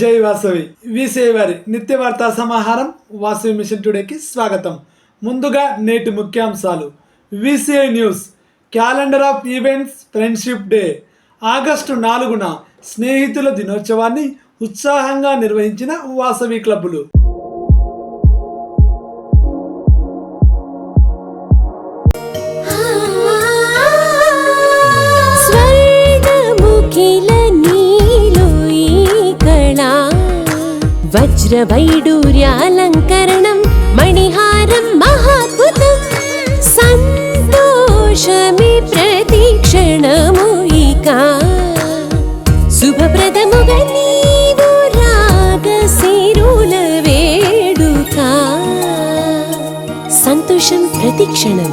జై వాసవి. విసేవారి నిత్య వార్తా సమాహారం వాసవి మిషన్ టుడేకి స్వాగతం. ముందుగా నేటి ముఖ్యాంశాలు. VCI news. Calendar of events friendship day. August నాలుగున స్నేహితుల దినోత్సవాన్ని ఉత్సాహంగా నిర్వహించిన వాసవి క్లబ్బులు. వజ్రవైడూర్యాలంకరణం మణిహారం మహాద్భుతం సంతోషమి ప్రతిక్షణము ఇక శుభప్రదముగా నీవు రాగశిరుల వేడుక సంతోషం ప్రతిక్షణం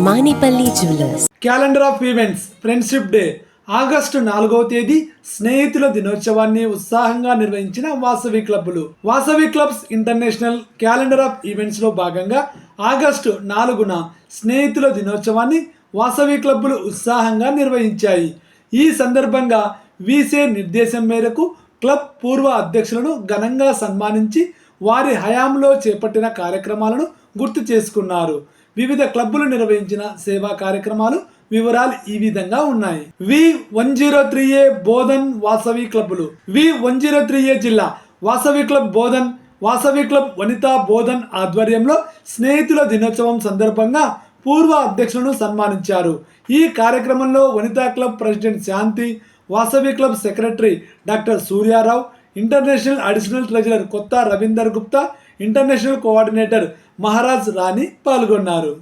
Manipalli jewellers calendar of events friendship day August నాలుగవ తేదీ స్నేహితుల దినోత్సవాన్ని ఉత్సాహంగా నిర్వహించిన వాసవి క్లబ్బులు. Vasavi clubs international calendar of ఈవెంట్స్లో భాగంగా ఆగస్టు నాలుగున స్నేహితుల దినోత్సవాన్ని వాసవి క్లబ్బులు ఉత్సాహంగా నిర్వహించాయి. ఈ సందర్భంగా వీసే నిర్దేశం మేరకు క్లబ్ పూర్వ అధ్యక్షులను ఘనంగా సన్మానించి వారి హయాంలో చేపట్టిన కార్యక్రమాలను గుర్తు చేసుకున్నారు. వివిధ క్లబ్బులు నిర్వహించిన సేవా కార్యక్రమాలు వివరాలు ఈ విధంగా ఉన్నాయి. V one zero three A Bodhan Vasavi క్లబ్లు V one zero three A జిల్లా వాసవి క్లబ్ బోధన్ వాసవి క్లబ్ వనితా బోధన్ ఆధ్వర్యంలో స్నేహితుల దినోత్సవం సందర్భంగా పూర్వ అధ్యక్షులను సన్మానించారు. ఈ కార్యక్రమంలో Vanita club president Shanti Vasavi club secretary doctor Suryarao international additional treasurer Kotha Ravinder Gupta international coordinator Maharaj Rani పాల్గొన్నారు.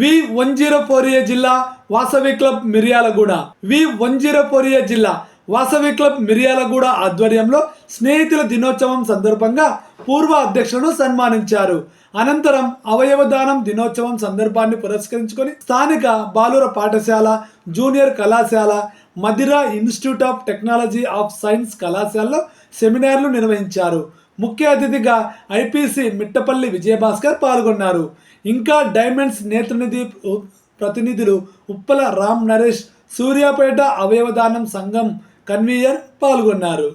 V one zero four A జిల్లా Vasavi club Miryalaguda. V one zero four A జిల్లా Vasavi club Miryalaguda ఆధ్వర్యంలో స్నేహితుల దినోత్సవం సందర్భంగా పూర్వ అధ్యక్షులను సన్మానించారు. అనంతరం అవయవదానం దినోత్సవం సందర్భాన్ని పురస్కరించుకొని స్థానిక బాలుర పాఠశాల జూనియర్ కళాశాల Madira institute of technology of science కళాశాలలో సెమినార్లు నిర్వహించారు. ముఖ్య అతిథిగా ఐపీసీ మిట్టపల్లి విజయభాస్కర్ పాల్గొన్నారు. ఇంకా డైమండ్స్ నేత్రనిధి ప్రతినిధులు ఉప్పల రామ్ నరేష్ సూర్యాపేట అవయవదానం సంఘం కన్వీనర్ పాల్గొన్నారు.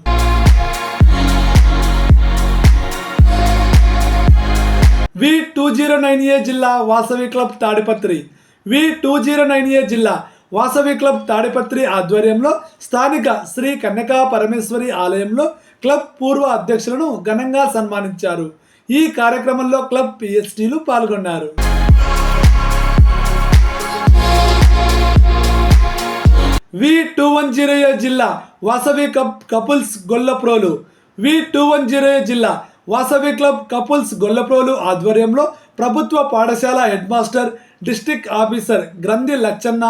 V two zero nine A జిల్లా Vasavi club Tadipatri. V two zero nine A జిల్లా వాసవి క్లబ్ తాడిపత్రి ఆధ్వర్యంలో స్థానిక శ్రీ కన్యకా పరమేశ్వరి ఆలయంలో క్లబ్ పూర్వ అధ్యక్షులను ఘనంగా సన్మానించారు. ఈ కార్యక్రమంలో క్లబ్ పిఎస్టీలు పాల్గొన్నారు. V two one zero A జిల్లా Vasavi cup couples Gollaprolu. V two one zero A జిల్లా వాసవి క్లబ్ కపుల్స్ గొల్లప్రోలు ఆధ్వర్యంలో ప్రభుత్వ పాఠశాల head master district officer Granthi Lachanna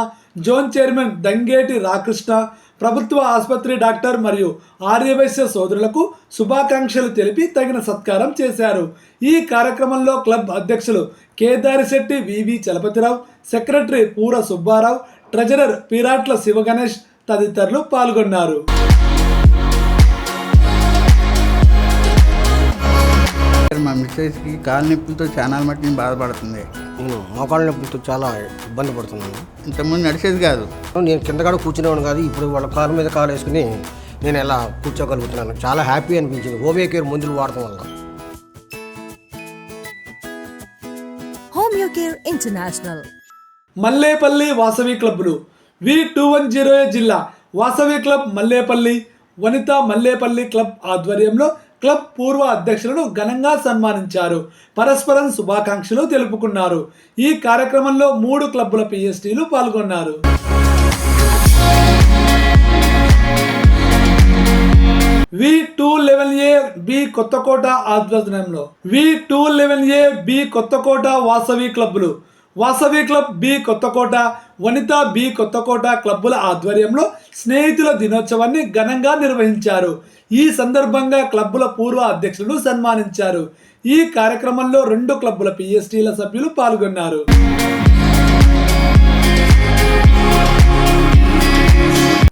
zone chairman Dangeti Rakrishna ప్రభుత్వ ఆసుపత్రి డాక్టర్ మరియు ఆర్యవైశ్య సోదరులకు శుభాకాంక్షలు తెలిపి తగిన సత్కారం చేశారు. ఈ కార్యక్రమంలో క్లబ్ అధ్యక్షులు కేదారిశెట్టి వివి చలపతిరావు సెక్రటరీ పూర సుబ్బారావు ట్రెజరర్ పిరాట్ల శివగణేష్ తదితరులు పాల్గొన్నారు. మిస్సెస్కి కాలు నొప్పులతో చాలా మట్టిని బాధపడుతుంది. నేను మోకాళ్ళ నొప్పులతో చాలా ఇబ్బంది పడుతున్నాను. ఇంతకుముందు నడిచేది కాదు. నేను కింద కూడా కూర్చునేవాడు కాదు ఇప్పుడు వాళ్ళ కారు మీద కాలు వేసుకుని నేను ఎలా కూర్చోగలుగుతున్నాను. చాలా హ్యాపీ అనిపించింది. హోమియో కేర్ మందులు వాడటం వల్ల. Home Care International. Mallepally Vasavi క్లబ్లు. V two one zero జిల్లా వాసవి క్లబ్ మల్లేపల్లి వనిత మల్లేపల్లి క్లబ్ ఆధ్వర్యంలో క్లబ్ పూర్వ అధ్యక్షులను ఘనంగా సన్మానించారు. పరస్పరం శుభాకాంక్షలు తెలుపుకున్నారు. ఈ కార్యక్రమంలో మూడు క్లబ్బుల పిఎస్టీలు పాల్గొన్నారు. V two eleven A B Kothakota ఆధ్వర్యంలో. V two eleven A B Kothakota Vasavi క్లబ్బులు. Vasavi club B Kothakota Vanita B Kothakota క్లబ్బుల ఆధ్వర్యంలో స్నేహితుల దినోత్సవాన్ని ఘనంగా నిర్వహించారు. ఈ సందర్భంగా క్లబ్బుల పూర్వ అధ్యక్షులను సన్మానించారు. ఈ కార్యక్రమంలో రెండు క్లబ్బుల పిఎస్టీల సభ్యులు పాల్గొన్నారు.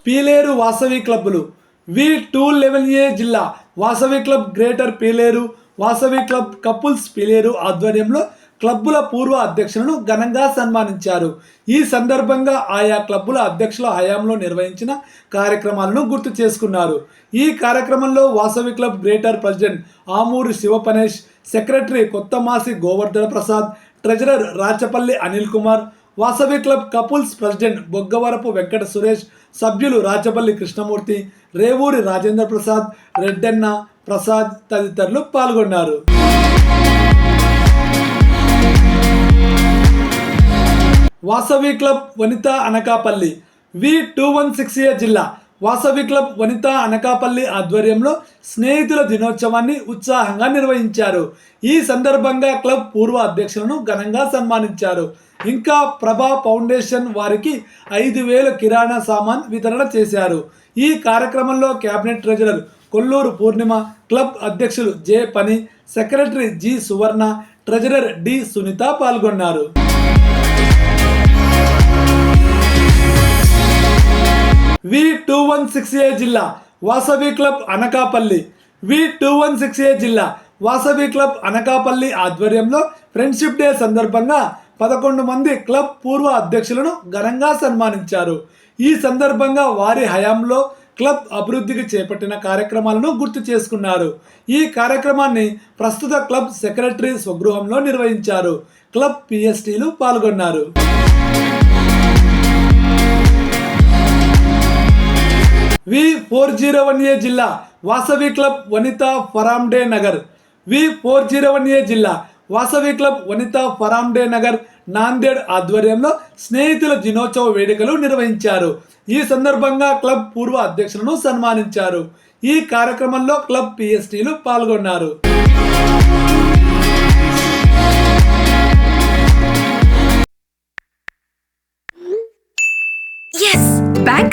పీలేరు వాసవి క్లబ్బులు వి టూ లెవెన్ ఏ జిల్లా Vasavi club greater Piler Vasavi club couples Piler ఆధ్వర్యంలో క్లబ్బుల పూర్వ అధ్యక్షులను ఘనంగా సన్మానించారు. ఈ సందర్భంగా ఆయా క్లబ్బుల అధ్యక్షుల హయాంలో నిర్వహించిన కార్యక్రమాలను గుర్తు చేసుకున్నారు. ఈ కార్యక్రమంలో Vasavi club greater president Amuri Sivapanesh secretary Kothamasi Govardhana Prasad treasurer Rachapalli Anil Kumar Vasavi club couples president Boggavarapu Venkata Suresh సభ్యులు రాచపల్లి కృష్ణమూర్తి రేవూరి రాజేంద్ర ప్రసాద్ రెడ్డన్న ప్రసాద్ తదితరులు పాల్గొన్నారు. Vasavi club Vanita Anakapalli. V two one six A జిల్లా. వాసవి క్లబ్ వనిత అనకాపల్లి ఆధ్వర్యంలో స్నేహితుల దినోత్సవాన్ని ఉత్సాహంగా నిర్వహించారు. ఈ సందర్భంగా క్లబ్ పూర్వ అధ్యక్షులను ఘనంగా సన్మానించారు. ఇంకా ప్రభా ఫౌండేషన్ వారికి ఐదు వేల కిరాణా సామాన్ వితరణ చేశారు. ఈ కార్యక్రమంలో cabinet treasurer Kolluru Purnima club అధ్యక్షులు జే పని secretary G Suvarna treasurer D Sunitha పాల్గొన్నారు. V two one six A జిల్లా Vasavi club Anakapalli. V two one six A జిల్లా వాసవి క్లబ్ అనకాపల్లి ఆధ్వర్యంలో ఫ్రెండ్షిప్ డే సందర్భంగా పదకొండు మంది క్లబ్ పూర్వ అధ్యక్షులను ఘనంగా సన్మానించారు. ఈ సందర్భంగా వారి హయాంలో క్లబ్ అభివృద్ధికి చేపట్టిన కార్యక్రమాలను గుర్తు చేసుకున్నారు. ఈ కార్యక్రమాన్ని ప్రస్తుత క్లబ్ సెక్రటరీ స్వగృహంలో నిర్వహించారు. క్లబ్ పిఎస్టీలు పాల్గొన్నారు. V four zero one A జిల్లా Vasavi club Vanita Faramde Nagar. V four zero one A జిల్లా వాసవి క్లబ్ వనిత ఫరామ్డే నగర్ నాందేడ్ ఆధ్వర్యంలో స్నేహితుల దినోత్సవ వేడుకలు నిర్వహించారు. ఈ సందర్భంగా క్లబ్ పూర్వ అధ్యక్షులను సన్మానించారు. ఈ కార్యక్రమంలో క్లబ్ పిఎస్టీలు పాల్గొన్నారు.